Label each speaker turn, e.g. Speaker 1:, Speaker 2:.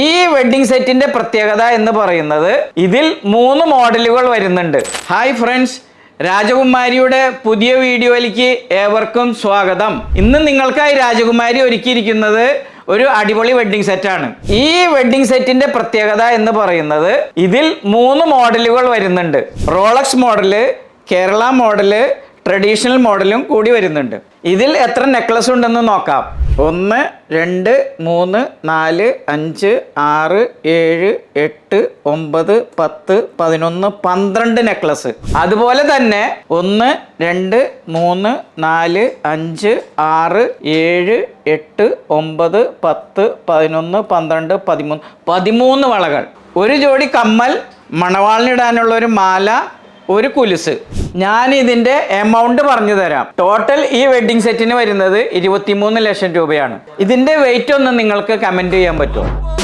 Speaker 1: ഈ വെഡിങ് സെറ്റിന്റെ പ്രത്യേകത എന്ന് പറയുന്നത് ഇതിൽ മൂന്ന് മോഡലുകൾ വരുന്നുണ്ട് ഹായ് ഫ്രണ്ട്സ് രാജകുമാരിയുടെ പുതിയ വീഡിയോയിലേക്ക് ഏവർക്കും സ്വാഗതം ഇന്ന് നിങ്ങൾക്കായി രാജകുമാരി ഒരുക്കിയിരിക്കുന്നത് ഒരു അടിപൊളി സെറ്റ് സെറ്റാണ് ഈ വെഡിങ് സെറ്റിന്റെ പ്രത്യേകത എന്ന് പറയുന്നത് ഇതിൽ മൂന്ന് മോഡലുകൾ വരുന്നുണ്ട് Rolex model Kerala model traditional മോഡലും കൂടി വരുന്നുണ്ട് ഇതിൽ എത്ര നെക്ലസ് ഉണ്ടെന്ന് നോക്കാം ഒന്ന് രണ്ട് മൂന്ന് നാല് അഞ്ച് ആറ് ഏഴ് എട്ട് ഒമ്പത് പത്ത് പതിനൊന്ന് പന്ത്രണ്ട് നെക്ലസ് അതുപോലെ തന്നെ ഒന്ന് രണ്ട് മൂന്ന് നാല് അഞ്ച് ആറ് ഏഴ് എട്ട് ഒമ്പത് പത്ത് പതിനൊന്ന് പന്ത്രണ്ട് പതിമൂന്ന് പതിമൂന്ന് വളകൾ ഒരു ജോഡി കമ്മൽ മണവാളിനിടാനുള്ള ഒരു മാല ഒരു കുലിസ് ഞാൻ ഇതിന്റെ എമൗണ്ട് പറഞ്ഞു തരാം ടോട്ടൽ ഈ വെഡിങ് സെറ്റിന് വരുന്നത് ഇരുപത്തിമൂന്ന് ലക്ഷം രൂപയാണ് ഇതിന്റെ വെയിറ്റ് ഒന്ന് നിങ്ങൾക്ക് കമന്റ് ചെയ്യാൻ പറ്റുമോ